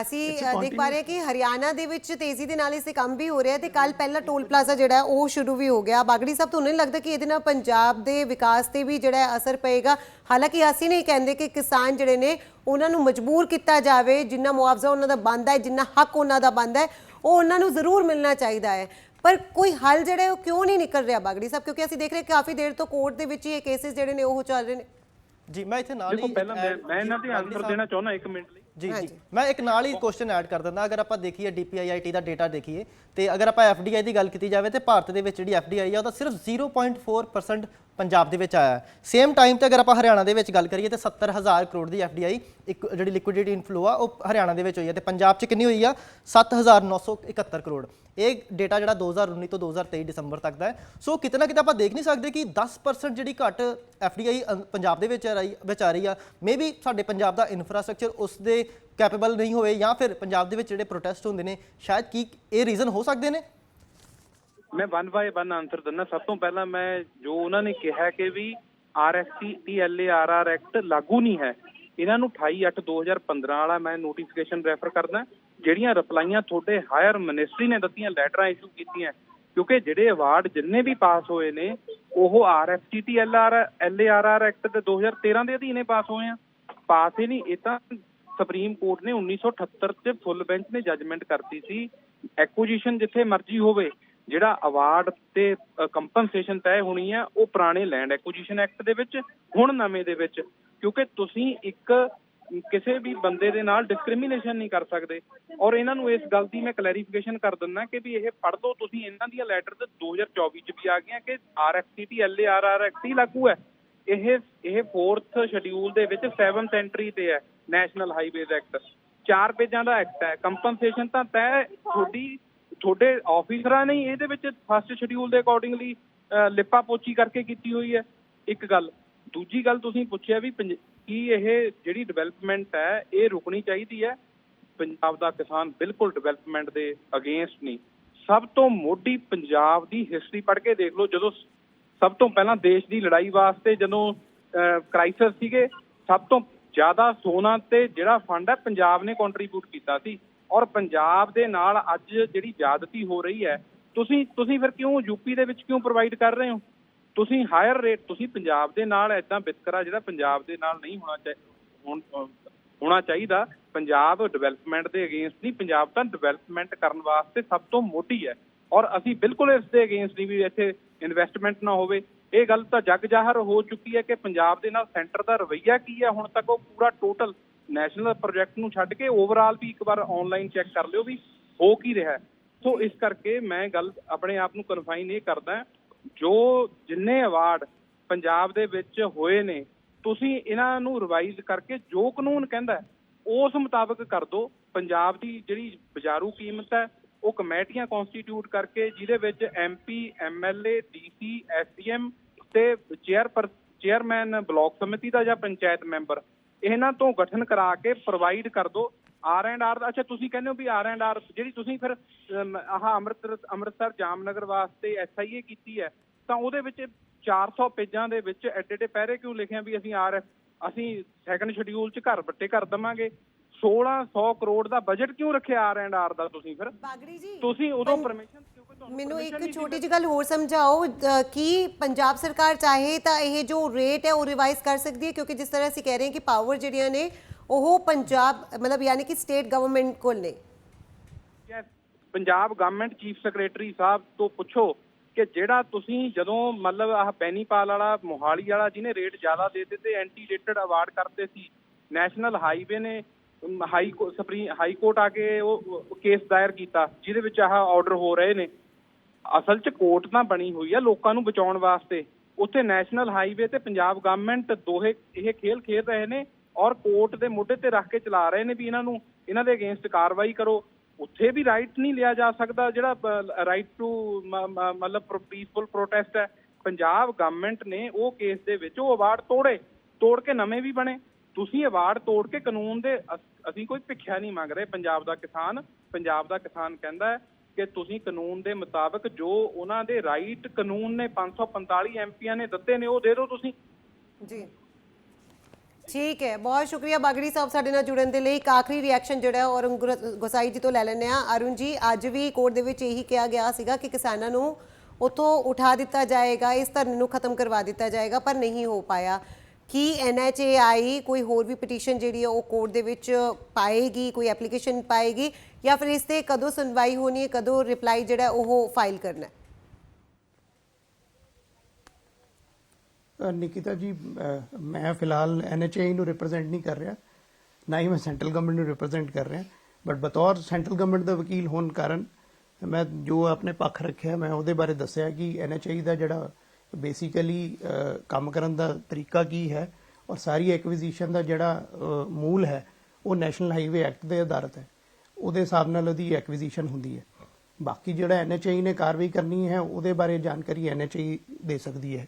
ਅਸੀਂ ਦੇਖ ਪਾ ਰਹੇ ਹਾਂ ਕਿ ਹਰਿਆਣਾ ਦੇ ਵਿੱਚ ਤੇਜ਼ੀ ਦੇ ਨਾਲ ਇਸ ਤੇ ਕੰਮ ਵੀ ਹੋ ਰਿਹਾ ਤੇ ਕੱਲ ਪਹਿਲਾ ਟੋਲ ਪਲਾਜ਼ਾ ਜਿਹੜਾ ਹੈ ਉਹ ਸ਼ੁਰੂ ਵੀ ਹੋ ਗਿਆ। ਬਾਗੜੀ ਸਾਹਿਬ ਤੁਹਾਨੂੰ ਨਹੀਂ ਲੱਗਦਾ ਕਿ ਇਹਦੇ ਨਾਲ ਪੰਜਾਬ ਦੇ ਵਿਕਾਸ ਤੇ ਵੀ ਜਿਹੜਾ ਅਸਰ ਪਏਗਾ? ਹਾਲਾਂਕਿ ਅਸੀਂ ਨਹੀਂ ਕਹਿੰਦੇ ਕਿ ਕਿਸਾਨ ਜਿਹੜੇ ਨੇ ਉਹਨਾਂ ਨੂੰ ਮਜਬੂਰ ਕੀਤਾ ਜਾਵੇ ਜਿੰਨਾ ਮੁਆਵਜ਼ਾ ਉਹਨਾਂ ਦਾ ਬਣਦਾ ਹੈ ਜਿੰਨਾ ਹੱਕ ਉਹਨਾਂ ਦਾ ਬਣਦਾ ਹੈ ਉਹ ਉਹਨਾਂ ਨੂੰ ਜ਼ਰੂਰ ਮਿਲਣਾ ਚਾਹੀਦਾ ਹੈ। ਪਰ ਕੋਈ ਹੱਲ ਜਿਹੜਾ ਉਹ ਕਿਉਂ ਨਹੀਂ ਨਿਕਲ ਰਿਹਾ ਬਾਗੜੀ ਸਾਹਿਬ? ਕਿਉਂਕਿ ਅਸੀਂ ਦੇਖ ਰਹੇ ਹਾਂ ਕਾਫੀ ਦੇਰ ਤੋਂ ਕੋਰਟ ਦੇ ਵਿੱਚ ਹੀ ਇਹ ਕੇਸਿਸ ਜਿਹੜੇ ਨੇ ਉਹ ਚੱਲ ਰਹੇ ਨੇ। ਜੀ ਮੈਂ ਇੱਥੇ ਨਾਲ ਦੇਖੋ ਹੀ ਪਹਿਲਾਂ ਮੈਂ ਇਹਨਾਂ ਦੇ ਬਾਗੜੀ ਆਨਸਰ ਦੇਣਾ ਚਾਹੁੰਦਾ 1 ਮਿੰਟ ਲਈ। ਜੀ ਜੀ। ਮੈਂ ਇੱਕ ਨਾਲ ਹੀ ਕੁਐਸਚਨ ਐਡ ਕਰ ਦਿੰਦਾ ਅਗਰ ਆਪਾਂ ਦੇਖੀਏ DPIIT ਦਾ ਡਾਟਾ ਦੇਖੀਏ ਤੇ ਅਗਰ ਆਪਾਂ FDI ਦੀ ਗੱਲ ਕੀਤੀ ਜਾਵੇ ਤੇ ਭਾਰਤ ਦੇ ਵਿੱਚ ਜਿਹੜੀ FDI ਆ ਉਹਦਾ ਸਿਰਫ 0.4% ਪੰਜਾਬ ਦੇ ਵਿੱਚ ਆਇਆ ਸੇਮ ਟਾਈਮ ਤੇ ਅਗਰ ਆਪਾਂ ਹਰਿਆਣਾ ਦੇ ਵਿੱਚ ਗੱਲ ਕਰੀਏ ਤੇ 70000 ਕਰੋੜ ਦੀ FDI ਇੱਕ ਜਿਹੜੀ ਲਿਕੁਇਡਿਟੀ ਇਨਫਲੋ ਆ, ਉਹ ਹਰਿਆਣਾ ਦੇ ਵਿੱਚ ਹੋਈ ਹੈ ਤੇ ਪੰਜਾਬ 'ਚ ਕਿੰਨੀ ਹੋਈ ਆ? 7971 ਕਰੋੜ। ਇਹ ਡੇਟਾ ਜਿਹੜਾ 2019 ਤੋਂ 2023 ਦਸੰਬਰ ਤੱਕ ਦਾ ਹੈ। ਸੋ ਕਿਤੇ ਨਾ ਕਿਤੇ ਆਪਾਂ ਦੇਖ ਨਹੀਂ ਸਕਦੇ ਕਿ 10% ਜਿਹੜੀ ਘੱਟ FDI ਅੰ- ਪੰਜਾਬ ਦੇ ਵਿੱਚ ਆ ਰਹੀ ਵਿੱਚ ਆ ਰਹੀ ਆ। ਮੇਬੀ ਸਾਡੇ ਪੰਜਾਬ ਦਾ ਇਨਫਰਾਸਟ੍ਰਕਚਰ ਉਸ ਦੇ ਕੈਪੇਬਲ ਨਹੀਂ ਹੋਵੇ ਜਾਂ ਫਿਰ ਪੰਜਾਬ ਦੇ ਵਿੱਚ ਜਿਹੜੇ ਪ੍ਰੋਟੈਸਟ ਹੁੰਦੇ ਨੇ, ਸ਼ਾਇਦ ਕੀ ਇਹ ਰੀਜ਼ਨ ਹੋ ਸਕਦੇ ਨੇ? ਮੈਂ ਵਨ ਬਾਏ ਵਨ ਆਨਸਰ ਦਿੰਦਾ। ਸਭ ਤੋਂ ਪਹਿਲਾਂ ਮੈਂ ਜੋ ਉਹਨਾਂ ਨੇ ਕਿਹਾ ਕਿ ਵੀ ਆਰਐਸਟੀ ਟੀਐਲਏਆਰਆਰ ਐਕਟ ਲਾਗੂ ਨਹੀਂ ਹੈ, ਇਹਨਾਂ ਨੂੰ 28 2015 ਵਾਲਾ ਮੈਂ ਨੋਟੀਫਿਕੇਸ਼ਨ ਰੈਫਰ ਕਰਦਾ। ਜਿਹੜੀਆਂ ਰਿਪਲਾਈਆਂ ਤੁਹਾਡੇ ਹਾਇਰ ਮਿਨਿਸਟਰੀ ਨੇ ਦਿੱਤੀਆਂ ਲੈਟਰਾਂ ਇਸ਼ੂ ਕੀਤੀਆਂ, ਕਿਉਂਕਿ ਜਿਹੜੇ ਅਵਾਰਡ ਜਿੰਨੇ ਵੀ ਪਾਸ ਹੋਏ ਨੇ, ਉਹ ਆਰਐਸਟੀ ਟੀਐਲਆਰ ਐਲਏਆਰਆਰ ਐਕਟ ਦੇ 2013 ਦੇ ਅਧੀਨੇ ਪਾਸ ਹੋਏ ਆ। ਪਾਸ ਹੀ ਨਹੀਂ, ਇਹ ਤਾਂ ਸੁਪਰੀਮ ਕੋਰਟ ਨੇ 1978 ਚ ਫੁੱਲ ਬੈਂਚ ਨੇ ਜੱਜਮੈਂਟ ਕਰਤੀ ਸੀ। ਐਕੁਜੀਸ਼ਨ ਜਿੱਥੇ ਮਰਜ਼ੀ ਹੋਵੇ ਜਿਹੜਾ ਅਵਾਰਡ ਤੇ ਕੰਪਨਸੇਸ਼ਨ ਤੈਅ ਹੋਣੀ ਹੈ, ਉਹ ਪੁਰਾਣੇ ਲੈਂਡ ਐਕੁਜੀਸ਼ਨ ਐਕਟ ਦੇ ਵਿੱਚ, ਹੁਣ ਨਵੇਂ ਦੇ ਵਿੱਚ, ਕਿਉਂਕਿ ਤੁਸੀਂ ਇੱਕ ਕਿਸੇ ਵੀ ਬੰਦੇ ਦੇ ਨਾਲ ਡਿਸਕ੍ਰਿਮੀਨੇਸ਼ਨ ਨਹੀਂ ਕਰ ਸਕਦੇ। ਔਰ ਇਹਨਾਂ ਨੂੰ ਇਸ ਗੱਲ ਦੀ ਮੈਂ ਕਲੈਰੀਫਿਕੇਸ਼ਨ ਕਰ ਦਿੰਦਾ ਕਿ ਵੀ ਇਹ ਪੜ੍ਹ ਲਓ, ਤੁਸੀਂ ਇਹਨਾਂ ਦੀਆਂ ਲੈਟਰ ਤੇ 2024 ਚ ਵੀ ਆ ਗਈਆਂ ਕਿ ਆਰਐਫਸੀਟੀ ਐਲਏਆਰਆਰ ਐਕਟ ਹੀ ਲਾਗੂ ਹੈ। ਇਹ ਇਹ 4th ਸ਼ਡਿਊਲ ਦੇ ਵਿੱਚ 7th ਐਂਟਰੀ ਤੇ ਹੈ ਨੈਸ਼ਨਲ ਹਾਈਵੇਜ਼ ਐਕਟ ਚਾਰ ਪੇਜਾਂ ਦਾ ਐਕਟ ਹੈ। ਕੰਪਨਸੇਸ਼ਨ ਤਾਂ ਤੈਅ ਤੁਹਾਡੀ ਤੁਹਾਡੇ ਆਫੀਸਰਾਂ ਨੇ ਇਹਦੇ ਵਿੱਚ ਫਸਟ ਸ਼ਡਿਊਲ ਦੇ ਅਕੋਰਡਿੰਗਲੀ ਲਿਪਾ ਪੋਚੀ ਕਰਕੇ ਕੀਤੀ ਹੋਈ ਹੈ। ਇੱਕ ਗੱਲ, ਦੂਜੀ ਗੱਲ ਤੁਸੀਂ ਪੁੱਛਿਆ ਵੀ ਪੰਜ- ਕੀ ਇਹ ਜਿਹੜੀ ਡਿਵੈਲਪਮੈਂਟ ਹੈ, ਇਹ ਰੁਕਣੀ ਚਾਹੀਦੀ ਹੈ? ਪੰਜਾਬ ਦਾ ਕਿਸਾਨ ਬਿਲਕੁਲ ਡਿਵੈਲਪਮੈਂਟ ਦੇ ਅਗੇਂਸਟ ਨਹੀਂ। ਸਭ ਤੋਂ ਮੋਢੀ ਪੰਜਾਬ ਦੀ ਹਿਸਟਰੀ ਪੜ੍ਹ ਕੇ ਦੇਖ ਲਓ, ਜਦੋਂ ਸਭ ਤੋਂ ਪਹਿਲਾਂ ਦੇਸ਼ ਦੀ ਲੜਾਈ ਵਾਸਤੇ ਜਦੋਂ ਕ੍ਰਾਈਸਿਸ ਸੀਗੇ, ਸਭ ਤੋਂ ਜ਼ਿਆਦਾ ਸੋਨਾ ਤੇ ਜਿਹੜਾ ਫੰਡ ਹੈ, ਪੰਜਾਬ ਨੇ ਕੰਟਰੀਬਿਊਟ ਕੀਤਾ ਸੀ। ਔਰ ਪੰਜਾਬ ਦੇ ਨਾਲ ਅੱਜ ਜਿਹੜੀ ਜ਼ਿਆਦਤੀ ਹੋ ਰਹੀ ਹੈ, ਤੁਸੀਂ ਤੁਸੀਂ ਫਿਰ ਕਿਉਂ ਯੂਪੀ ਦੇ ਵਿੱਚ ਕਿਉਂ ਪ੍ਰੋਵਾਈਡ ਕਰ ਰਹੇ ਹੋ? ਤੁਸੀਂ ਹਾਇਰ ਰੇਟ ਤੁਸੀਂ ਪੰਜਾਬ ਦੇ ਨਾਲ ਐਦਾਂ ਵਿਤਕਰਾ ਜਿਹੜਾ ਪੰਜਾਬ ਦੇ ਨਾਲ ਨਹੀਂ ਹੋਣਾ ਚਾਹੀਦਾ ਹੋਣਾ ਚਾਹੀਦਾ, ਪੰਜਾਬ ਡਿਵੈਲਪਮੈਂਟ ਦੇ ਅਗੇਂਸਟ ਨਹੀਂ, ਪੰਜਾਬ ਤਾਂ ਡਿਵੈਲਪਮੈਂਟ ਕਰਨ ਵਾਸਤੇ ਸਭ ਤੋਂ ਮੋਢੀ ਹੈ। ਔਰ ਅਸੀਂ ਬਿਲਕੁਲ ਇਸ ਦੇ ਅਗੇਂਸਟ ਨਹੀਂ ਵੀ ਇੱਥੇ ਇਨਵੈਸਟਮੈਂਟ ਨਾ ਹੋਵੇ। ਇਹ ਗੱਲ ਤਾਂ ਜਗ ਜ਼ਾਹਰ ਹੋ ਚੁੱਕੀ ਹੈ ਕਿ ਪੰਜਾਬ ਦੇ ਨਾਲ ਸੈਂਟਰ ਦਾ ਰਵੱਈਆ ਕੀ ਹੈ? ਹੁਣ ਤੱਕ ਉਹ ਪੂਰਾ ਟੋਟਲ ਨੈਸ਼ਨਲ ਪ੍ਰੋਜੈਕਟ ਨੂੰ ਛੱਡ ਕੇ ਓਵਰਆਲ ਵੀ ਇੱਕ ਵਾਰ ਆਨਲਾਈਨ ਚੈੱਕ ਕਰ ਲਿਓ ਵੀ ਹੋ ਕੀ ਰਿਹਾ ਸੋ ਇਸ ਕਰਕੇ ਮੈਂ ਗੱਲ ਆਪਣੇ ਆਪ ਨੂੰ ਕਨਫਾਈਨ ਇਹ ਕਰਦਾ ਜੋ ਜਿੰਨੇ ਅਵਾਰਡ ਪੰਜਾਬ ਦੇ ਵਿੱਚ ਹੋਏ ਨੇ, ਤੁਸੀਂ ਇਹਨਾਂ ਨੂੰ ਰਿਵਾਈਜ਼ ਕਰਕੇ ਜੋ ਕਾਨੂੰਨ ਕਹਿੰਦਾ ਉਸ ਮੁਤਾਬਕ ਕਰ ਦਿਓ। ਪੰਜਾਬ ਦੀ ਜਿਹੜੀ ਬਾਜ਼ਾਰੂ ਕੀਮਤ ਹੈ, ਉਹ ਕਮੇਟੀਆਂ ਕਨਸਟੀਟਿਊਟ ਕਰਕੇ ਜਿਹਦੇ ਵਿੱਚ ਐਮਪੀ ਐਮਐਲਏ ਡੀਸੀ ਐਸਡੀਐਮ ਤੇ ਚੇਅਰ ਚੇਅਰਮੈਨ ਬਲਾਕ ਸਮਿਤੀ ਦਾ ਜਾਂ ਪੰਚਾਇਤ ਮੈਂਬਰ ਇਹਨਾਂ ਤੋਂ ਗਠਨ ਕਰਾ ਕੇ ਪ੍ਰੋਵਾਈਡ ਕਰ ਦਿਓ ਆਰ ਐਂਡ ਆਰ ਅੱਛਾ, ਤੁਸੀਂ ਕਹਿੰਦੇ ਹੋ ਵੀ ਆਰ ਐਂਡ ਆਰ ਜਿਹੜੀ ਤੁਸੀਂ ਫਿਰ ਆਹ ਅੰਮ੍ਰਿਤਸਰ ਅੰਮ੍ਰਿਤਸਰ ਜਾਮਨਗਰ ਵਾਸਤੇ ਐਸਆਈਏ ਕੀਤੀ ਹੈ, ਤਾਂ ਉਹਦੇ ਵਿੱਚ 400 ਪੇਜਾਂ ਦੇ ਵਿੱਚ ਐਡੇ ਐਡੇ ਪੈਰੇ ਕਿਉਂ ਲਿਖਿਆ ਵੀ ਅਸੀਂ ਆਰ ਅਸੀਂ ਸੈਕੰਡ ਸ਼ਡਿਊਲ 'ਚ ਘਰ ਵੱਟੇ ਕਰ ਦਵਾਂਗੇ? 1600 ਕਰੋੜ ਦਾ ਬਜਟ ਕਿਉਂ ਰੱਖਿਆ ਆਰ ਐਂਡ ਆਰ ਦਾ ਤੁਸੀਂ ਫਿਰ? ਬਾਗੜੀ ਜੀ ਤੁਸੀਂ ਉਦੋਂ ਪਰਮਿਸ਼ਨ ਕਿਉਂਕਿ ਤੁਹਾਨੂੰ ਮੈਨੂੰ permission ਇੱਕ ਨਹੀਂ ਛੋਟੀ ਜਿਹੀ ਗੱਲ ਹੋਰ ਸਮਝਾਓ ਅ, ਕੀ ਪੰਜਾਬ ਸਰਕਾਰ ਚਾਹੇ ਤਾਂ ਇਹ ਜੋ ਰੇਟ ਹੈ ਉਹ ਰਿਵਾਈਜ਼ ਕਰ ਸਕਦੀ ਹੈ? ਕਿਉਂਕਿ ਜਿਸ ਤਰ੍ਹਾਂ ਅਸੀਂ ਕਹਿ ਰਹੇ ਹਾਂ ਕਿ ਪਾਵਰ ਜਿਹੜੀਆਂ ਨੇ ਉਹ ਪੰਜਾਬ ਮਤਲਬ ਯਾਨੀ ਕਿ ਸਟੇਟ ਗਵਰਨਮੈਂਟ ਕੋਲ ਨੇ। Yes, Punjab government chief secretary ਸਾਹਿਬ ਤੋਂ ਪੁੱਛੋ ਕਿ ਜਿਹੜਾ ਤੁਸੀਂ ਜਦੋਂ ਮਤਲਬ ਆਹ ਬੈਨੀਪਾਲ ਵਾਲਾ ਮੋਹਾਲੀ ਵਾਲਾ ਜਿਹਨੇ ਰੇਟ ਜ਼ਿਆਦਾ ਦੇ ਦਿੱਤੇ ਐਂਟੀ ਰੇਟਡ ਅਵਾਰਡ ਕਰਤੇ ਸੀ ਨੈਸ਼ਨਲ ਹਾਈਵੇ ਨੇ ਹਾਈ ਕੋ, ਸੁਪਰੀਮ, ਹਾਈ ਕੋਰਟ ਆ ਕੇ ਉਹ ਕੇਸ ਦਾਇਰ ਕੀਤਾ, ਜਿਹਦੇ ਵਿੱਚ ਆਹ ਆਰਡਰ ਹੋ ਰਹੇ ਨੇ। ਅਸਲ 'ਚ ਕੋਰਟ ਤਾਂ ਬਣੀ ਹੋਈ ਆ ਲੋਕਾਂ ਨੂੰ ਬਚਾਉਣ ਵਾਸਤੇ। ਉੱਥੇ ਨੈਸ਼ਨਲ ਹਾਈਵੇ ਤੇ ਪੰਜਾਬ ਗਵਰਨਮੈਂਟ ਦੋਹੇ ਇਹ ਖੇਲ ਖੇਡ ਰਹੇ ਨੇ ਔਰ ਕੋਰਟ ਦੇ ਮੋਢੇ ਤੇ ਰੱਖ ਕੇ ਚਲਾ ਰਹੇ ਨੇ ਵੀ ਇਹਨਾਂ ਨੂੰ, ਇਹਨਾਂ ਦੇ ਅਗੇਂਸਟ ਕਾਰਵਾਈ ਕਰੋ। ਉੱਥੇ ਵੀ ਰਾਈਟ ਨਹੀਂ ਲਿਆ ਜਾ ਸਕਦਾ ਜਿਹੜਾ ਰਾਈਟ ਟੂ ਮਤਲਬ ਪੀਸਫੁਲ ਪ੍ਰੋਟੈਸਟ ਹੈ। ਪੰਜਾਬ ਗਵਰਨਮੈਂਟ ਨੇ ਉਹ ਕੇਸ ਦੇ ਵਿੱਚ ਉਹ ਅਵਾਰਡ ਤੋੜੇ, ਤੋੜ ਕੇ ਨਵੇਂ ਵੀ ਬਣੇ। ਤੁਸੀਂ ਅਵਾਰਡ ਤੋੜ ਕੇ ਕਾਨੂੰਨ ਦੇ ਅਸੀਂ ਕੋਈ ਭਿੱਖਿਆ ਨਹੀਂ ਮੰਗ ਰਹੇ। ਪੰਜਾਬ ਦਾ ਕਿਸਾਨ, ਪੰਜਾਬ ਦਾ ਕਿਸਾਨ ਕਹਿੰਦਾ ਹੈ ਕਿ ਤੁਸੀਂ ਕਾਨੂੰਨ ਦੇ ਮੁਤਾਬਕ ਜੋ ਉਹਨਾਂ ਦੇ ਰਾਈਟ ਕਾਨੂੰਨ ਨੇ 545 ਐਮਪੀਆਂ ਨੇ ਦਿੱਤੇ ਨੇ, ਉਹ ਦੇ ਦਿਓ ਤੁਸੀਂ। ਜੀ। ਠੀਕ ਹੈ। ਬਹੁਤ ਸ਼ੁਕਰੀਆ ਬਾਗੜੀ ਸਾਹਿਬ ਸਾਡੇ ਨਾਲ ਜੁੜਨ ਦੇ ਲਈ। ਇੱਕ ਆਖਰੀ ਰਿਐਕਸ਼ਨ ਜਿਹੜਾ ਹੈ ਗੋਸਾਈ ਜੀ ਤੋਂ ਲੈ ਲੈਂਦੇ ਆ ਅਰੁਣ ਜੀ, ਅੱਜ ਵੀ ਕੋਰਟ ਦੇ ਵਿੱਚ ਇਹੀ ਕਿਹਾ ਗਿਆ ਸੀਗਾ ਕਿ ਕਿਸਾਨਾਂ ਨੂੰ ਉਥੋਂ ਉਠਾ ਦਿੱਤਾ ਜਾਏਗਾ, ਇਸ ਧਰਨੇ ਨੂੰ ਖਤਮ ਕਰਵਾ ਦਿੱਤਾ ਜਾਏਗਾ, ਪਰ ਨਹੀਂ ਹੋ ਪਾਇਆ। ਕੀ ਐਨਐਚਏਆਈ ਕੋਈ ਹੋਰ ਵੀ ਪਟੀਸ਼ਨ ਜਿਹੜੀ ਹੈ ਉਹ ਕੋਰਟ ਦੇ ਵਿੱਚ ਪਾਏਗੀ, ਕੋਈ ਐਪਲੀਕੇਸ਼ਨ ਪਾਏਗੀ ਜਾਂ ਫਿਰ ਇਸ ਤੇ ਕਦੋਂ ਸੁਣਵਾਈ ਹੋਣੀ ਹੈ, ਕਦੋਂ ਰਿਪਲਾਈ ਜਿਹੜਾ ਉਹ ਫਾਈਲ ਕਰਨਾ ਹੈ? ਨਿਕਿਤਾ ਜੀ ਮੈਂ ਫਿਲਹਾਲ ਐਨਐਚਆਈ ਨੂੰ ਰਿਪਰੈਜ਼ੈਂਟ ਨਹੀਂ ਕਰ ਰਿਹਾ, ਨਾ ਹੀ ਮੈਂ ਸੈਂਟਰਲ ਗਵਰਨਮੈਂਟ ਨੂੰ ਰਿਪਰੈਜ਼ੈਂਟ ਕਰ ਰਿਹਾ ਬਟ ਬਤੌਰ ਸੈਂਟਰਲ ਗਵਰਨਮੈਂਟ ਦਾ ਵਕੀਲ ਹੋਣ ਕਾਰਨ ਮੈਂ ਜੋ ਆਪਣੇ ਪੱਖ ਰੱਖਿਆ, ਮੈਂ ਉਹਦੇ ਬਾਰੇ ਦੱਸਿਆ ਕਿ ਐਨਐਚਆਈ ਦਾ ਜਿਹੜਾ ਬੇਸਿਕਲੀ ਕੰਮ ਕਰਨ ਦਾ ਤਰੀਕਾ ਕੀ ਹੈ ਔਰ ਸਾਰੀ ਐਕਵੀਜ਼ੀਸ਼ਨ ਦਾ ਜਿਹੜਾ ਮੂਲ ਹੈ, ਉਹ ਨੈਸ਼ਨਲ ਹਾਈਵੇ ਐਕਟ ਦੇ ਆਧਾਰਿਤ ਹੈ। ਉਹਦੇ ਹਿਸਾਬ ਨਾਲ ਉਹਦੀ ਐਕਵੀਜ਼ੀਸ਼ਨ ਹੁੰਦੀ ਹੈ। ਬਾਕੀ ਜਿਹੜਾ ਐਨਐਚਆਈ ਨੇ ਕਾਰਵਾਈ ਕਰਨੀ ਹੈ, ਉਹਦੇ ਬਾਰੇ ਜਾਣਕਾਰੀ ਐਨਐਚਆਈ ਦੇ ਸਕਦੀ ਹੈ।